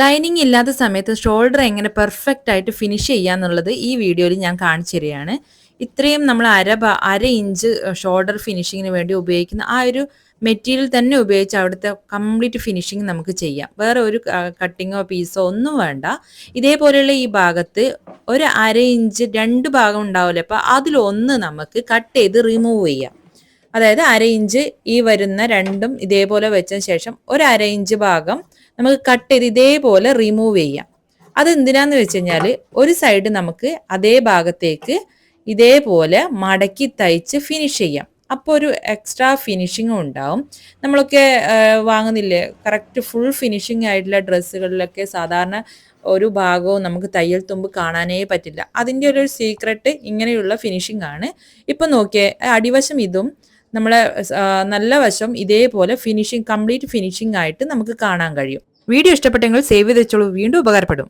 Lining ഇല്ലാത്ത സമയത്ത് shoulder എങ്ങനെ പെർഫെക്റ്റ് ആയിട്ട് ഫിനിഷ് ചെയ്യാന്നുള്ളത് ഈ വീഡിയോയിൽ ഞാൻ കാണിച്ചു തരികയാണ്. ഇത്രയും നമ്മൾ അര അര ഇഞ്ച് ഷോൾഡർ ഫിനിഷിങ്ങിന് വേണ്ടി ഉപയോഗിക്കുന്ന ആ ഒരു മെറ്റീരിയൽ തന്നെ ഉപയോഗിച്ച് അവിടുത്തെ കംപ്ലീറ്റ് ഫിനിഷിങ് നമുക്ക് ചെയ്യാം. വേറെ ഒരു കട്ടിങ്ങോ പീസോ ഒന്നും വേണ്ട. ഇതേപോലെയുള്ള ഈ ഭാഗത്ത് ഒരു അര ഇഞ്ച് രണ്ട് ഭാഗം ഉണ്ടാവില്ല അപ്പോൾ അതിലൊന്ന് നമുക്ക് കട്ട് ചെയ്ത് റിമൂവ് ചെയ്യാം. അതായത് അര ഇഞ്ച് ഈ വരുന്ന രണ്ടും ഇതേപോലെ വെച്ചതിന് ശേഷം ഒരു അര ഇഞ്ച് ഭാഗം നമുക്ക് കട്ട് ചെയ്ത് ഇതേപോലെ റിമൂവ് ചെയ്യാം. അത് എന്തിനാന്ന് വെച്ച് കഴിഞ്ഞാൽ ഒരു സൈഡ് നമുക്ക് അതേ ഭാഗത്തേക്ക് ഇതേപോലെ മടക്കി തയ്ച്ച് ഫിനിഷ് ചെയ്യാം. അപ്പോൾ ഒരു എക്സ്ട്രാ ഫിനിഷിങ്ങും ഉണ്ടാവും. നമ്മളൊക്കെ വാങ്ങുന്നില്ലേ? കറക്റ്റ് ഫുൾ ഫിനിഷിംഗ് ആയിട്ടുള്ള ഡ്രസ്സുകളിലൊക്കെ സാധാരണ ഒരു ഭാഗവും നമുക്ക് തയ്യൽ തുമ്പ് കാണാനേ പറ്റില്ല. അതിന്റെ ഒരു സീക്രട്ട് ഇങ്ങനെയുള്ള ഫിനിഷിംഗ് ആണ്. ഇപ്പം നോക്കിയേ അടിവശം ഇതും നമ്മളെ നല്ല വശം ഇതേപോലെ ഫിനിഷിംഗ് കംപ്ലീറ്റ് ഫിനിഷിംഗ് ആയിട്ട് നമുക്ക് കാണാൻ കഴിയും. വീഡിയോ ഇഷ്ടപ്പെട്ടെങ്കിൽ സേവ് ചെയ്ത് വെച്ചോളൂ. വീണ്ടും ഉപകാരപ്പെടും.